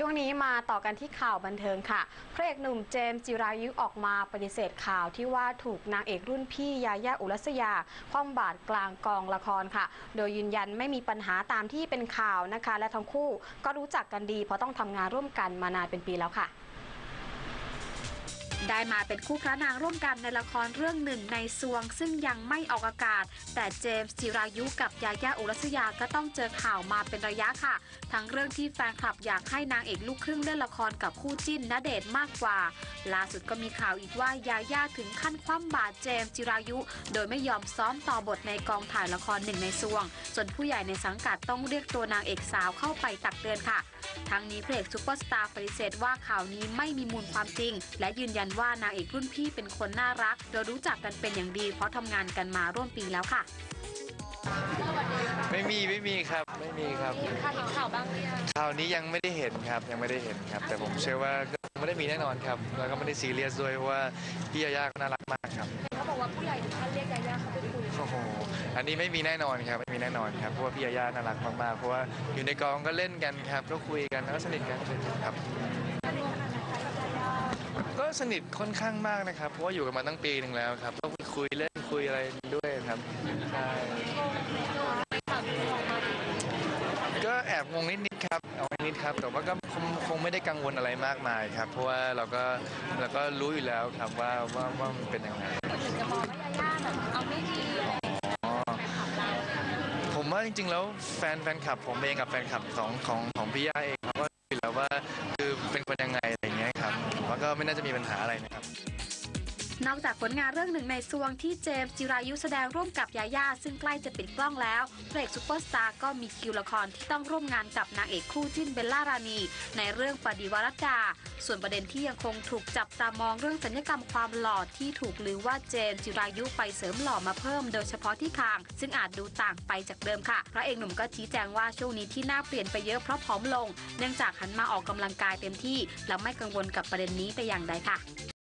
ช่วงนี้มาต่อกันที่ข่าวบันเทิงค่ะ พระเอกหนุ่มเจมส์จิรายุออกมาปฏิเสธข่าวที่ว่าถูกนางเอกรุ่นพี่ยาย่าอุรัสยา คว่ำบาตรกลางกองละครค่ะ โดยยืนยันไม่มีปัญหาตามที่เป็นข่าวนะคะ และทั้งคู่ก็รู้จักกันดีเพราะต้องทำงานร่วมกันมานานเป็นปีแล้วค่ะ ได้มาเป็นคู่พระนางร่วมกันในละครเรื่องหนึ่งในซวง ซึ่งยังไม่ออกอากาศ แต่เจมส์จิรายุกับยาย่าอุรัสยาก็ต้องเจอข่าวมาเป็นระยะค่ะ ทั้งเรื่องที่แฟนคลับอยากให้นางเอกลูกครึ่งเล่นละครกับคู่จิ้นณเดชมากกว่า ล่าสุดก็มีข่าวอีกว่ายาย่าถึงขั้นคว่ำบาตรเจมส์จิรายุ โดยไม่ยอมซ้อมต่อบทในกองถ่ายละครหนึ่งในซวง ส่วนผู้ใหญ่ในสังกัดต้องเรียกตัวนางเอกสาวเข้าไปตักเตือนค่ะ ทั้งนี้พระเอกซูเปอร์สตาร์ปฏิเสธว่าข่าวนี้ไม่มีมูลความจริง และยืนยันว่านางเอกรุ่นพี่เป็นคนน่ารัก โดยรู้จักกันเป็นอย่างดีเพราะทำงานกันมาร่วมปีแล้วค่ะ ไม่มีไม่มีครับไม่มีครับค่ะเห็นข่าวบ้างหรือยังข่าวนี้ยังไม่ได้เห็นครับยังไม่ได้เห็นครับ แต่ผมเชื่อว่าก็ไม่ได้มีแน่นอนครับ แล้วก็ไม่ได้ซีเรียสด้วยเพราะว่าพี่ยาย่าก็น่ารักมากครับเขาบอกว่าผู้ใหญ่ถึงขั้นเรียกยาย่าเข้าไปคุยโอ้โหอันนี้ไม่มีแน่นอนครับไม่มีแน่นอนครับเพราะว่าพี่ยาย่าน่ารักมากๆเพราะว่าอยู่ในกองก็เล่นกันครับ ก็คุยกันแล้วก็สนิทกันครับก็สนิทค่อนข้างมากนะครับ เพราะว่าอยู่กันมาตั้งปีหนึ่งแล้วครับก็คุยเล่นคุยอะไรด้วยครับใช่ก็แอบงงนิดๆครับเอานิดๆครับแต่ว่าก็คงคงไม่ได้กังวลอะไรมากมายครับ เพราะว่าเราก็เราก็รู้อยู่แล้วครับว่าว่าว่ามันเป็นยังไงถึงจะมองว่ายาย่าแบบเอาไม่ดีอะไรอย่างเงี้ยอ๋อ แฟนคลับเราผมว่าจริงๆแล้วแฟนแฟนคลับผมเองกับแฟนคลับของของของพี่ย่าเองเขาก็รู้อยู่แล้วว่าคือเป็นคนยังไงอะไรอย่างเงี้ยครับผมว่าก็ไม่น่าจะมีปัญหาอะไรนะครับ นอกจากผลงานเรื่องหนึ่งในซวงที่เจมส์จิรายุแสดงร่วมกับยาย่าซึ่งใกล้จะปิดกล้องแล้วพระเอกซุปเปอร์สตาร์ก็มีคิวละครที่ต้องร่วมงานกับนางเอกคู่จิ้นเบลล่ารานีในเรื่องปฏิวรัตดาส่วนประเด็นที่ยังคงถูกจับตามองเรื่องสัญญกรรมความหล่อที่ถูกลือว่าเจมส์จิรายุไปเสริมหล่อมาเพิ่ม โดยเฉพาะที่คาง ซึ่งอาจดูต่างไปจากเดิมค่ะพระเอกหนุ่มก็ชี้แจงว่าช่วงนี้ที่หน้าเปลี่ยนไปเยอะเพราะผอมลง เนื่องจากหันมาออกกำลังกายเต็มที่ และไม่กังวลกับประเด็นนี้แต่อย่างใดค่ะ